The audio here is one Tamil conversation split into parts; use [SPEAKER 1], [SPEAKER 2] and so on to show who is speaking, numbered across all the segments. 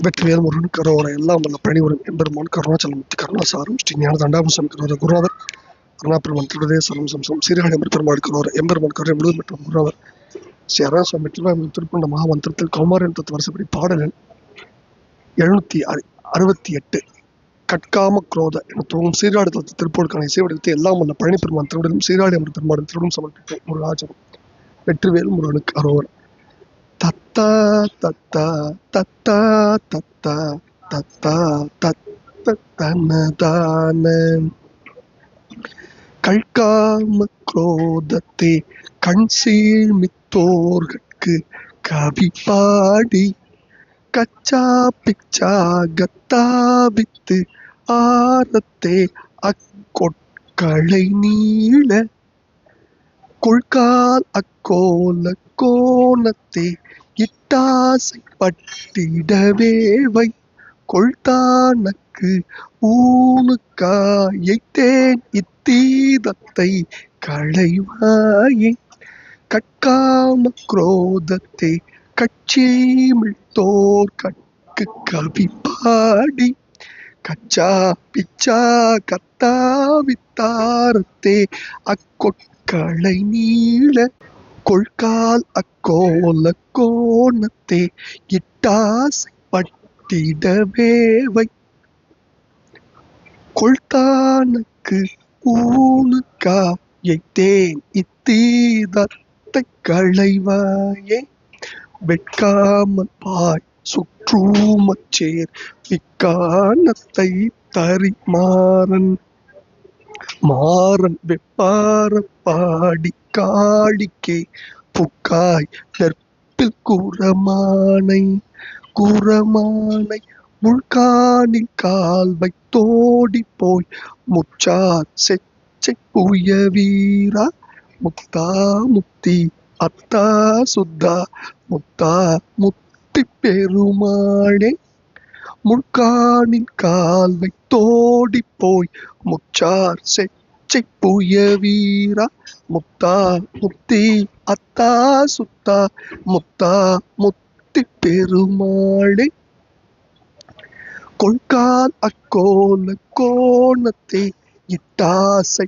[SPEAKER 1] வெற்றிவேல் முருகன் கரோர எல்லாம் வல்ல பணிவரும் எம்பெருமான் கருணாச்சலமுத்தி கருணாசாரம் ஸ்ரீ ஞான தண்டாபுரம் கரோர குருநாதர் அருணாபெருமான் திருடதே சலம் சம்சம் சீரகாழி பெருமாள் கரோர எம்பெருமான் கரோரை முழுவதும் மற்றும் குருநாதர். ஸ்ரீ அருணாசுவாமி திருவாயூர் திருப்பண்ட மகாமந்திரத்தில் கௌமாரியன் தத்துவ வருஷப்படி பாடலில் எழுநூத்தி அறு அறுபத்தி எட்டு கட்காம குரோத என துவங்கும் சீராடு தத்து திருப்போருக்கான இசைவடித்து எல்லாம் வல்ல பழனி பெருமான் திருவிடலும் சீராடி அமர் பெருமான் திருவிடம் சமர்ப்பித்தோம் முருகாச்சலம். வெற்றிவேல் முருகனுக்கு அரோவர் தத்தா தத்தா தத்தா தத்தா தத்தா தத்த கழ்காம குரோதத்தை கண் சீழ்மித்தோர்கட்கு கவி பாடி கச்சா பிச்சா கத்தாபித்து ஆரத்தே அக்கொட்களை நீள கொள்கால் அக்கோல கோணத்தை இட்டாசை பட்டிடவேவை கொள்தானக்கு ஊனுக்காயைத்தேன் இத்தீதத்தை களைவாயே. கட்காம குரோதத்தை கட்சிமிழ்த்தோர் கட்கு கவி பாடி கச்சா பிச்சா கத்தாவித்தாரத்தே அக்கொட்களை நீள கொள்கால் அக்கோல கோணத்தே இட்டாசை பட்டிடவேவை கொள்தானக்கு ஊனுக்கா இத்தீதத்தை களைவாயே. வெட்காமல் பாய் சுற்றூமச்சேர் விக்கானத்தை தரிமாறன் மாறன் வெப்பார பாடி காளிக்கே புக்காய் நற்பில் குரமானை குரமானை முழ்கானில் கால் வைத்தோடி போய் முச்சார் செச்சை புய வீரா முத்தா முத்தி அத்தா சுத்தா முத்தா முத்தி பெருமானே. முழ்கானின் கால் வைத்தோடி போய் முச்சார் செச்சை புய வீரா முத்தா முத்தி அத்தா சுத்தா முத்தா முத்தி பெருமாளே. கொள்கால் அக்கோல கோணத்தை இட்டாசை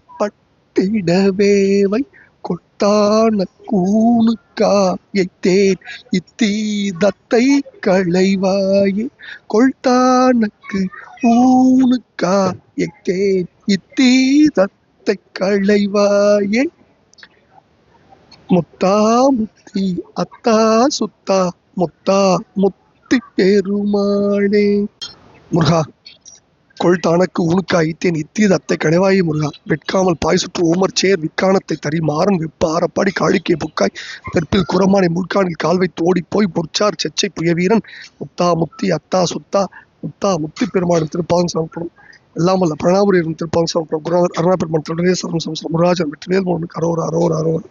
[SPEAKER 1] பட்டிடவேவை கொட்டான கூணுக்காயைத்தேன் இத்தீதத்தை களைவாயே. கொள்தானக்கு ஊனுக்காயைத்தேன் இத்தீதத்தை களைவாயே. முத்தா முத்தி அத்தா சுத்தா முத்தா முத்தி பெருமாளே. முருகா கொள்தானக்கு உனக்கு ஐத்தேன் இத்தீது அத்தை கடைவாயி முருகா. வெட்காமல் பாய் சுற்று ஓமர் சேர் விக்கானத்தை தறி மாறன் வெப்ப ஆரப்பாடி காழிக்கை புக்காய். தெற்பில் குரமானை முழ்கானில் கால்வை தோடி போய் பொற்சார் செச்சை புயவீரன். முத்தா முத்தி அத்தா சுத்தா முத்தா முத்தி பெருமாடும் திருப்பாகம் சமர்ப்பணம் எல்லாம் வல்ல பிரணாபுரி திருப்பாகம் சமர்ப்பணம் குருநாதர் அருணா பெருமான் திருடனே சரம் சம்சம் முருகாஜன் வெற்றிவேல் மோகன் அரோர் அரோர் அரோர்.